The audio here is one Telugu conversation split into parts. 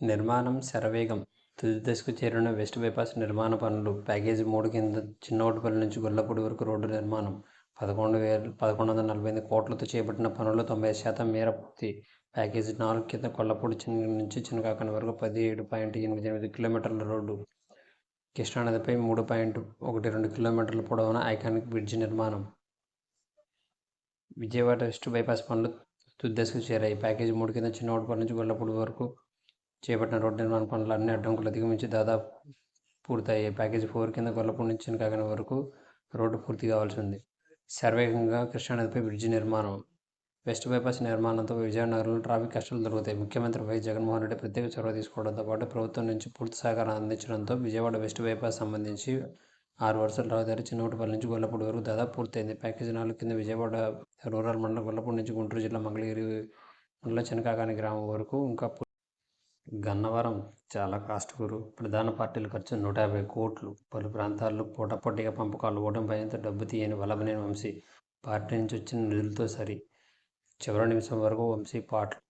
నిర్మాణం శరవేగం. తుది దశకు చేరిన వెస్ట్ బైపాస్ నిర్మాణ పనులు ప్యాకేజీ మూడు కింద చిన్నోటిపల్లి నుంచి గొల్లపూడి వరకు రోడ్డు నిర్మాణం పదకొండు వేల పదకొండు వందల నలభై ఎనిమిది కోట్లతో చేపట్టిన పనులు తొంభై శాతం మేర పూర్తి. ప్యాకేజీ నాలుగు కింద కొల్లపూడి చిన్న నుంచి చిన్నకాకని వరకు పదిహేడు పాయింట్ ఎనిమిది ఎనిమిది కిలోమీటర్ల రోడ్డు. కృష్ణానదిపై మూడు పాయింట్ ఒకటి రెండు కిలోమీటర్ల పొడవున ఐకానిక్ బ్రిడ్జి నిర్మాణం. విజయవాడ వెస్ట్ బైపాస్ పనులు తుది దశకు చేరాయి. ప్యాకేజీ మూడు కింద చిన్నోటుపల్లి నుంచి గొల్లపూడి వరకు చేపట్టిన రోడ్డు నిర్మాణ పనులు అన్ని అడ్డంకులు అధిగమించి దాదాపు పూర్తయ్యాయి. ప్యాకేజీ ఫోర్ కింద గొల్లపూడి నుంచి చిన్నకాకని వరకు రోడ్డు పూర్తి కావాల్సి ఉంది. శరవేగంగా కృష్ణానదిపై బ్రిడ్జి నిర్మాణం. వెస్ట్ బైపాస్ నిర్మాణంతో విజయనగరంలో ట్రాఫిక్ కష్టాలు దొరుకుతాయి. ముఖ్యమంత్రి వైఎస్ జగన్మోహన్ రెడ్డి ప్రత్యేక చొరవ తీసుకోవడంతో పాటు ప్రభుత్వం నుంచి పూర్తి సహకారం అందించడంతో విజయవాడ వెస్ట్ బైపాస్ సంబంధించి ఆరు వరుసల రహదారి చిన్నపల్లి నుంచి గొల్లపూడి వరకు దాదాపు పూర్తయింది. ప్యాకేజీ నాలుగు కింద విజయవాడ రూరల్ మండలం గొల్లపూడి నుంచి గుంటూరు జిల్లా మంగళగిరి మండలం చినకాకాని గ్రామం వరకు ఇంకా గన్నవరం చాలా కాస్ట్ గురు. ప్రధాన పార్టీల ఖర్చు నూట యాభై కోట్లు. పలు ప్రాంతాల్లో పోటాపోటీగా పంపకాలు ఓటమి భయంతో డబ్బు తీయని వల్లభనేని వంశీ పార్టీ నుంచి వచ్చిన నిధులతో సరి. చివరి నిమిషం వరకు వంశీ పాటలు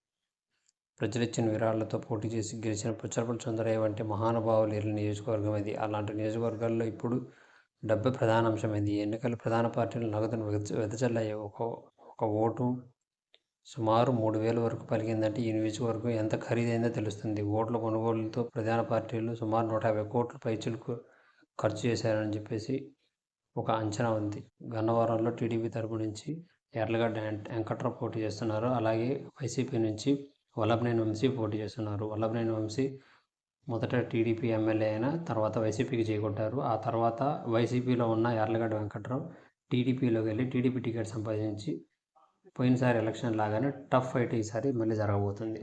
ప్రజలిచ్చిన విరాళ్ళతో పోటీ చేసి గెలిచిన పుచ్చలపల్లి సుందరయ్య వంటి మహానుభావులు ఏళ్ళ నియోజకవర్గం ఇది. అలాంటి నియోజకవర్గాల్లో ఇప్పుడు డబ్బు ప్రధాన అంశమైంది ఎన్నికల ప్రధాన పార్టీలు నగదును వెదజల్లాయి ఒక ఒక ఓటు సుమారు మూడు వేల వరకు పలికిందంటే ఈ నియోజకవర్గం ఎంత ఖరీదైందో తెలుస్తుంది. ఓట్ల కొనుగోలుతో ప్రధాన పార్టీలు సుమారు నూట యాభై కోట్ల పైచులకు ఖర్చు చేశారని చెప్పేసి ఒక అంచనా ఉంది. గన్నవరంలో టీడీపీ తరపు నుంచి ఎర్లగడ్డ వెంకట్రావు పోటీ చేస్తున్నారు. అలాగే వైసీపీ నుంచి వల్లభనేని వంశీ పోటీ చేస్తున్నారు. వల్లభనేని వంశీ మొదట టీడీపీ ఎమ్మెల్యే అయినా తర్వాత వైసీపీకి చేకొట్టారు. ఆ తర్వాత వైసీపీలో ఉన్న ఎర్లగడ్డ వెంకట్రావు టీడీపీలోకి వెళ్ళి టీడీపీ టికెట్ సంపాదించి పోయినసారి ఎలక్షన్ లాగానే టఫ్ ఫైట్ ఈసారి మళ్ళీ జరగబోతుంది.